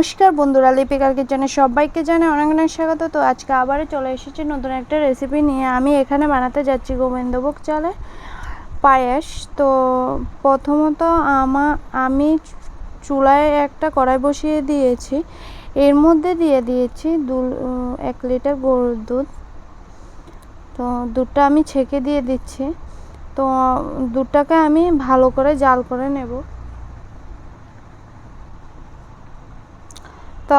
নমস্কার বন্ধুরা লিপিকার কিচেনে সবাইকে জানে অনেক অনেক স্বাগত। তো আজকে আবারও চলে এসেছি নতুন একটা রেসিপি নিয়ে। আমি এখানে বানাতে যাচ্ছি গোবিন্দভোগ চালে পায়েস। তো প্রথমত আমা, আমি চুলায় একটা কড়াই বসিয়ে দিয়েছি। এর মধ্যে দিয়ে দিয়েছি দু, এক লিটার গরুর দুধ। তো দুধটা আমি ছেঁকে দিয়ে দিচ্ছি। তো দুধটাকে আমি ভালো করে জাল করে নেব। তো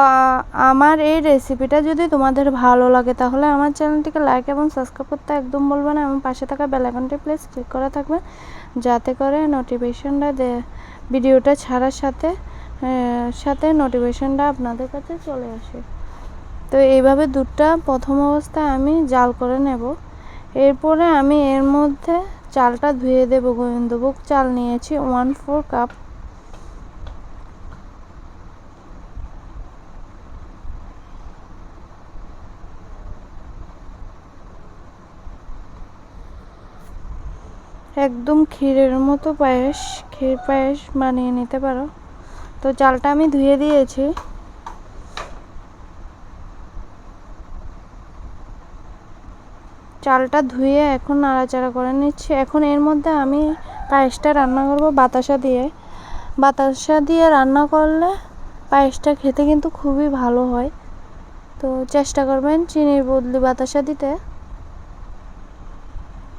আমার এই রেসিপিটা যদি তোমাদের ভালো লাগে, তাহলে আমার চ্যানেলটিকে লাইক এবং সাবস্ক্রাইব করতে একদম বলবে না এবং পাশে থাকা বেলাইকনটি প্লিজ ক্লিক করে থাকবে, যাতে করে নোটিফিকেশনটা ভিডিওটা ছাড়ার সাথে সাথে নোটিফিকেশনটা আপনাদের কাছে চলে আসে। তো এইভাবে দুধটা প্রথম অবস্থায় আমি জাল করে নেব, এরপরে আমি এর মধ্যে চালটা ধুয়ে দেবো, গোবিন্দভোগ চাল নিয়েছি ওয়ান ফোর কাপ একদম ক্ষীরের মতো পায়েস, ক্ষীর পায়েস বানিয়ে নিতে পারো। তো চালটা আমি ধুয়ে দিয়েছি। চালটা ধুয়ে এখন নাড়াচাড়া করে নিচ্ছি। এখন এর মধ্যে আমি পায়েসটা রান্না করব বাতাসা দিয়ে। বাতাসা দিয়ে রান্না করলে পায়েসটা খেতে কিন্তু খুবই ভালো হয়। তো চেষ্টা করবেন চিনির বদলি বাতাসা দিতে।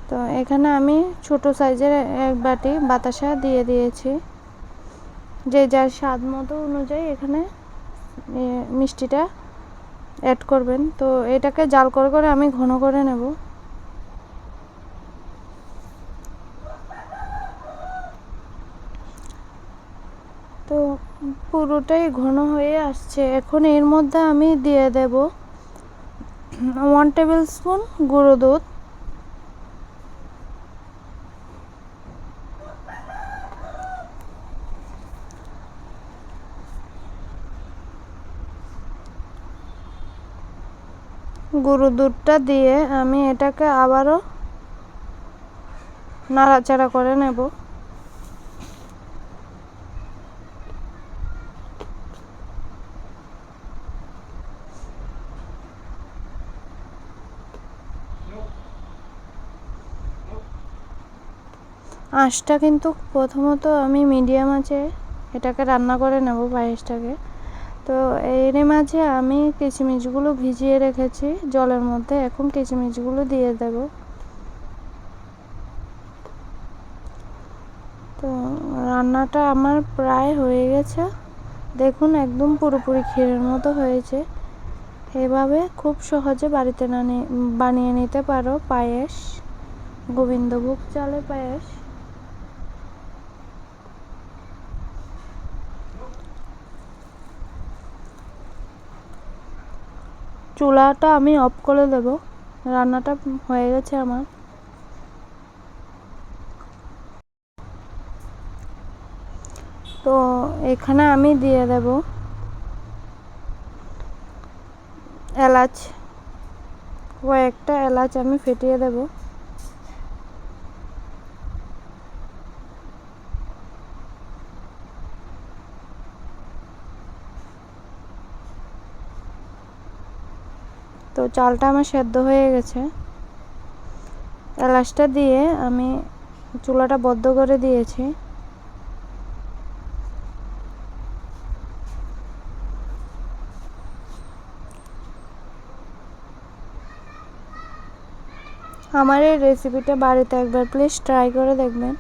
তো এখানে আমি ছোট সাইজের এক বাটি বাতাসা দিয়ে দিয়েছি। যে যার স্বাদ মতো অনুযায়ী এখানে মিষ্টিটা অ্যাড করবেন। তো এটাকে জাল করে করে আমি ঘন করে নেব। তো পুরোটাই ঘন হয়ে আসছে। এখন এর মধ্যে আমি দিয়ে দেব ওয়ান টেবিল স্পুন গুঁড়ো দুধ। গরু দুধটা দিয়ে আমি এটাকে আবারও নাড়াচাড়া করে নেব। আঁশটা কিন্তু প্রথমত আমি মিডিয়াম আছে এটাকে রান্না করে নেব পায়েসটাকে। তো এর মাঝে আমি কিচমিচগুলো ভিজিয়ে রেখেছি, জলের মধ্যে। এখন কিচমিচগুলো দিয়ে দেব। তো রান্নাটা আমার প্রায় হয়ে গেছে। দেখুন, একদম পুরোপুরি ক্ষীরের মতো হয়েছে। এভাবে খুব সহজে বাড়িতে বানিয়ে নিতে পারো পায়েস, গোবিন্দভোগ চালের পায়েস। চুলাটা আমি অফ করে দেব। রান্নাটা হয়ে গেছে আমার। তো এখানে আমি দিয়ে দেব এলাচ। কয়েকটা এলাচ আমি ফেটিয়ে দেবো। তো চালটা আমার সেদ্ধ হয়ে গেছে। এলাচটা দিয়ে আমি চুলাটা বদ্ধ করে দিয়েছি। আমার এই রেসিপিটা বাড়িতে একবার প্লিজ ট্রাই করে দেখবেন।